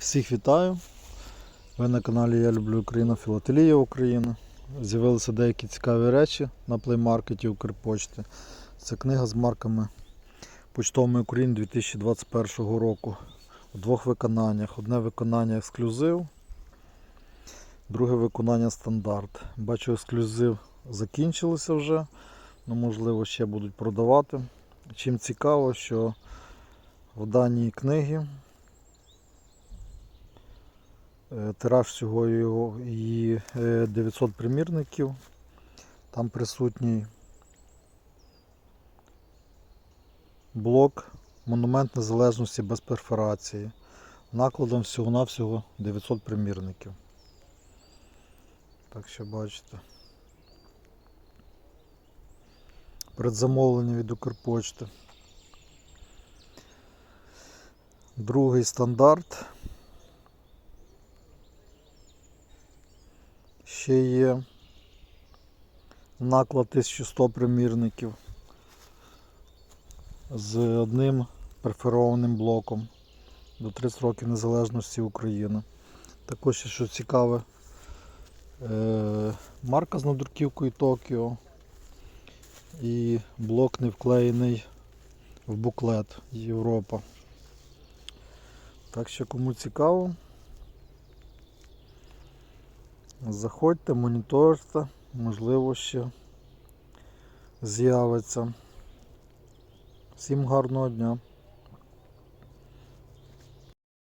Всіх вітаю. Ви на каналі Я люблю Україну, Філателія Україна. З'явилися деякі цікаві речі на плеймаркеті Укрпочти. Це книга з марками Почтової України 2021 року у двох виконаннях. Одне виконання ексклюзив, друге виконання стандарт. Бачу, ексклюзив закінчилося вже, ну можливо ще будуть продавати. Чим цікаво, що в даній книгі Тираж всього її е, 900 примірників. Там присутній блок Монумент Незалежності без перфорації. Накладом всього-навсього 900 примірників. Так що бачите. Предзамовлення від Укрпочти. Другий стандарт. Ще є наклад 1100 примірників з одним перфорованим блоком до 30 років незалежності України. Також що цікаве, е, марка з надруківкою Токіо і блок не вклеєний в буклет Європа. Так що кому цікаво. Заходьте, моніторте, можливо ще з'явиться. Всім гарного дня!